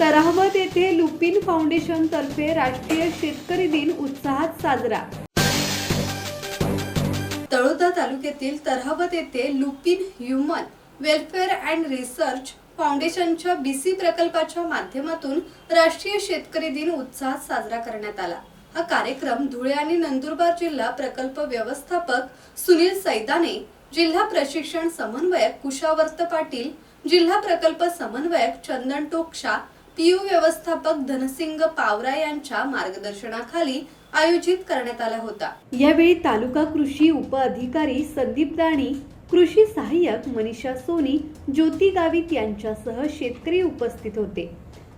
येथे लुपिन फाउंडेशनतर्फे राष्ट्रीय शेतकरी दिन उत्साहात साजरा. तळोदा तालुक्यातील तराहवत येथे Lupin human welfare and research फाउंडेशनच्या बीसी प्रकल्पाच्या माध्यमातून राष्ट्रीय शेतकरी दिन उत्साहात साजरा करण्यात आला. हा कार्यक्रम धुळे आणि नंदुरबार जिल्हा प्रकल्प व्यवस्थापक सुनील सैदाने जिल्हा प्रशिक्षण समन्वयक कुशावर्त पाटील जिल्हा प्रकल्प समन्वयक चंदन टोक्षा पीयू व्यवस्थापक धनसिंग पावरा यांच्या मार्गदर्शनाखाली आयोजित करण्यात आला होता. यावेळी तालुका कृषी उप अधिकारी संदीप दाणी कृषी सहाय्यक मनीषा सोनी ज्योती गावित यांच्यासह शेतकरी उपस्थित होते.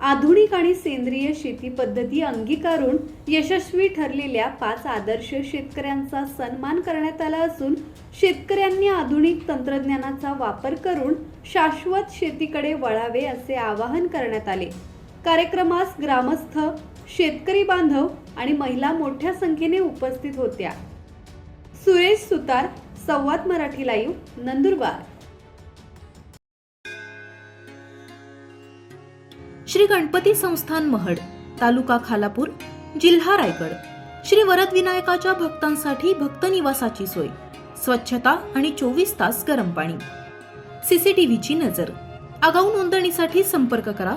आधुनिक आणि सेंद्रिय शेती पद्धती अंगीकारून यशस्वी ठरलेल्या पाच आदर्श शेतकऱ्यांचा सन्मान करण्यात आला असून शेतकऱ्यांनी आधुनिक तंत्रज्ञानाचा वापर करून शाश्वत शेतीकडे वळावे असे आवाहन करण्यात आले. कार्यक्रमास ग्रामस्थ शेतकरी बांधव आणि महिला मोठ्या संख्येने उपस्थित होत्या. सुरेश सुतार संवाद मराठी लाईव्ह नंदुरबार. श्री गणपती संस्थान महड तालुका खालापूर जिल्हा रायगड. श्री वरद विनायकाच्या भक्तांसाठी भक्त निवासाची सोय स्वच्छता आणि चोवीस तास गरम पाणी. सीसीटीव्हीची नजर. आगाऊ नोंदणीसाठी संपर्क करा